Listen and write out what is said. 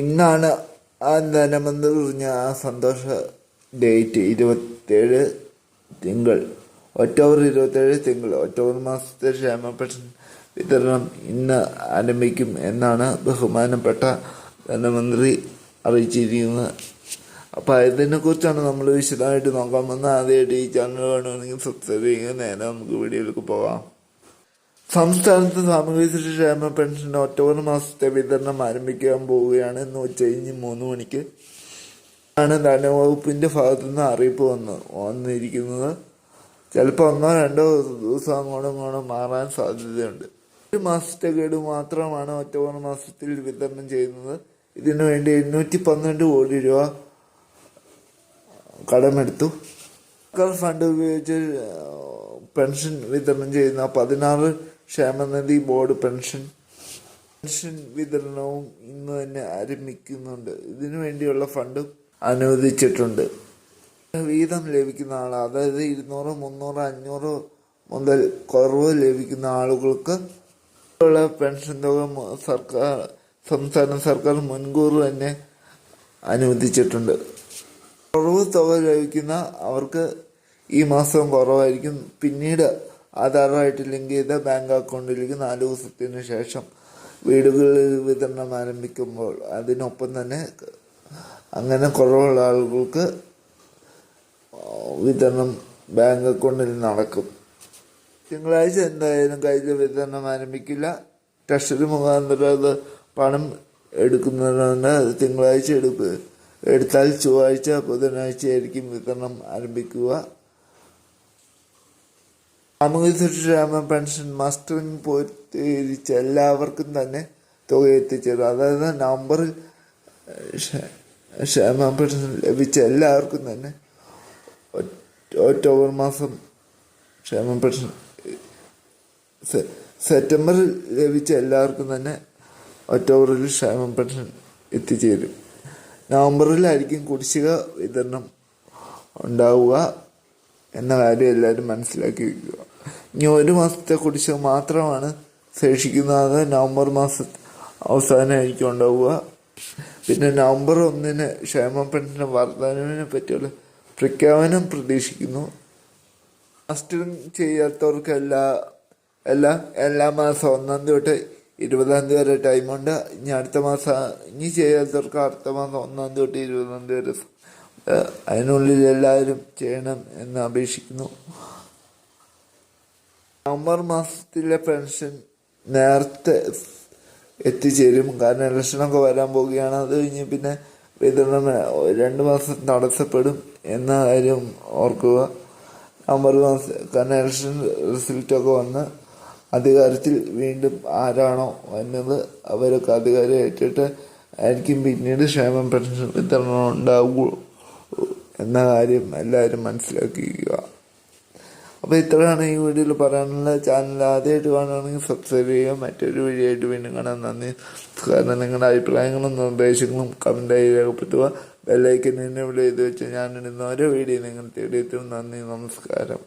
ഇന്നാണ് ആ ദിനമെന്ന് പറഞ്ഞ ആ സന്തോഷ ഡേറ്റ് ഇരുപത്തേഴ് തിങ്കൾ. ഒക്ടോബർ ഇരുപത്തേഴ് തിങ്കൾ. ഒക്ടോബർ മാസത്തെ ക്ഷേമ പെൻഷൻ വിതരണം ഇന്ന് ആരംഭിക്കും എന്നാണ് ബഹുമാനപ്പെട്ട ധനമന്ത്രി അറിയിച്ചിരിക്കുന്നത്. അപ്പോൾ ഇതിനെക്കുറിച്ചാണ് നമ്മൾ വിശദമായിട്ട് നോക്കാൻ വന്നത് ആദ്യമായിട്ട് ഈ ചാനൽ കാണുകയാണെങ്കിൽ സബ്സ്ക്രൈബ് ചെയ്യുക. നേരെ നമുക്ക് വീഡിയോയിലേക്ക് പോകാം. സംസ്ഥാനത്ത് സാമൂഹ്യ ക്ഷേമ പെൻഷൻ ഒക്ടോബർ മാസത്തെ വിതരണം ആരംഭിക്കാൻ പോവുകയാണ് എന്ന് ഉച്ചകഴിഞ്ഞ് മൂന്ന് മണിക്ക് ആണ് ധനവകുപ്പിന്റെ ഭാഗത്തു നിന്ന് അറിയിപ്പ് വന്ന് വന്നിരിക്കുന്നത്. ചിലപ്പോൾ ഒന്നോ രണ്ടോ ദിവസം അങ്ങോട്ടും ഇങ്ങോട്ടും മാറാൻ സാധ്യതയുണ്ട്. ഒരു മാസത്തെ ഗഡു മാത്രമാണ് ഒക്ടോബർ മാസത്തിൽ വിതരണം ചെയ്യുന്നത്. ഇതിനു വേണ്ടി എണ്ണൂറ്റി പന്ത്രണ്ട് കോടി രൂപ കടമെടുത്തു. സർക്കാർ ഫണ്ട് ഉപയോഗിച്ച് പെൻഷൻ വിതരണം ചെയ്യുന്ന പതിനാറ് ക്ഷേമനിധി ബോർഡ് പെൻഷൻ പെൻഷൻ വിതരണവും ഇന്ന് തന്നെ ആരംഭിക്കുന്നുണ്ട്. ഇതിനു വേണ്ടിയുള്ള ഫണ്ടും അനുവദിച്ചിട്ടുണ്ട്. വീതം ലഭിക്കുന്ന ആൾ അതായത് ഇരുന്നൂറ് മുന്നൂറ് അഞ്ഞൂറ് മുതൽ കുറവ് ലഭിക്കുന്ന ആളുകൾക്ക് ഉള്ള പെൻഷൻ തുക സർക്കാർ സംസ്ഥാന സർക്കാർ മുൻകൂർ തന്നെ അനുവദിച്ചിട്ടുണ്ട്. കുറവ് തുക ലഭിക്കുന്ന അവർക്ക് ഈ മാസം കുറവായിരിക്കും. പിന്നീട് ആധാറുമായിട്ട് ലിങ്ക് ചെയ്ത ബാങ്ക് അക്കൗണ്ടിലേക്ക് നാല് ദിവസത്തിന് ശേഷം വീടുകളിൽ വിതരണം ആരംഭിക്കുമ്പോൾ അതിനൊപ്പം തന്നെ അങ്ങനെ കുറവുള്ള ആളുകൾക്ക് വിതരണം ബാങ്ക് അക്കൗണ്ടിൽ നടക്കും. തിങ്കളാഴ്ച എന്തായാലും കയ്യിൽ വിതരണം ആരംഭിക്കില്ല. ട്രഷറി മുഖാന്തരം അത് പണം എടുക്കുന്നതുകൊണ്ട് തിങ്കളാഴ്ച എടുക്കുക എടുത്താൽ ചൊവ്വാഴ്ച ബുധനാഴ്ചയായിരിക്കും വിതരണം ആരംഭിക്കുക. ക്ഷേമ പെൻഷൻ മസ്റ്ററിങ് പൂർത്തീകരിച്ച എല്ലാവർക്കും തന്നെ തുക എത്തിച്ചത്. അതായത് നവംബറിൽ ക്ഷേമ പെൻഷൻ ലഭിച്ച എല്ലാവർക്കും തന്നെ ഒക്ടോബർ മാസം ക്ഷേമ പെൻഷൻ സെപ്റ്റംബറിൽ ലഭിച്ച എല്ലാവർക്കും തന്നെ ഒക്ടോബറിൽ ക്ഷേമ പെൻഷൻ എത്തിച്ചേരും. നവംബറിലായിരിക്കും കുടിശ്ശിക വിതരണം ഉണ്ടാവുക എന്ന കാര്യം എല്ലാവരും മനസ്സിലാക്കി വയ്ക്കുക ഇനി ഒരു മാസത്തെ കുടിശ്ശിക മാത്രമാണ് ശേഷിക്കുന്നത്. നവംബർ മാസ അവസാനമായിരിക്കും ഉണ്ടാവുക. പിന്നെ നവംബർ ഒന്നിന് ക്ഷേമ പെൻഷൻ വർധനവിനെ പറ്റിയുള്ള പ്രഖ്യാപനം പ്രതീക്ഷിക്കുന്നു. മാസ്റ്ററിങ് ചെയ്യാത്തവർക്ക് എല്ലാ എല്ലാ എല്ലാ മാസം ഒന്നാം തീയതി തൊട്ട് ഇരുപതാം തീയതി വരെ ടൈമുണ്ട് ഇനി അടുത്ത മാസം ഇനി ചെയ്യാത്തവർക്ക് അടുത്ത മാസം ഒന്നാം തീയതി തൊട്ട് ഇരുപതാം തീയതി വരെ അതിനുള്ളിൽ എല്ലാവരും ചെയ്യണം എന്ന് അപേക്ഷിക്കുന്നു. നവംബർ മാസത്തിലെ പെൻഷൻ നേരത്തെ എത്തിച്ചേരും. കാരണം ഇലക്ഷനൊക്കെ വരാൻ പോവുകയാണ്. അത് കഴിഞ്ഞ് പിന്നെ വിതരണം രണ്ട് മാസം തടസ്സപ്പെടും എന്ന കാര്യം ഓർക്കുക. നവംബർ മാസം കാരണം ഇലക്ഷൻ റിസൾട്ടൊക്കെ വന്ന് അധികാരത്തിൽ വീണ്ടും ആരാണോ വന്നത് അവരൊക്കെ അധികാരം ഏറ്റിട്ട് ആയിരിക്കും പിന്നീട് ക്ഷേമം പെൻഷൻ വിതരണം ഉണ്ടാവുകയുള്ളൂ എന്ന കാര്യം എല്ലാവരും മനസ്സിലാക്കിക്കുക അപ്പോൾ ഇത്രയാണ് ഈ വീഡിയോയിൽ പറയാനുള്ള ചാനൽ ആദ്യമായിട്ട് കാണുകയാണെങ്കിൽ സബ്സ്ക്രൈബ് ചെയ്യുക. മറ്റൊരു വീഡിയോ വീണ്ടും കാണാൻ നന്ദി. കാരണം നിങ്ങളുടെ അഭിപ്രായങ്ങളും നിർദ്ദേശങ്ങളും കമന്റായി രേഖപ്പെടുത്തുക. ബെല്ലൈക്കൻ എന്നെ വിളി ചെയ്ത് വെച്ച് ഞാൻ ഇടുന്ന ഓരോ വീഡിയോ നിങ്ങൾ തേടിയെത്തും നന്ദി. നമസ്കാരം.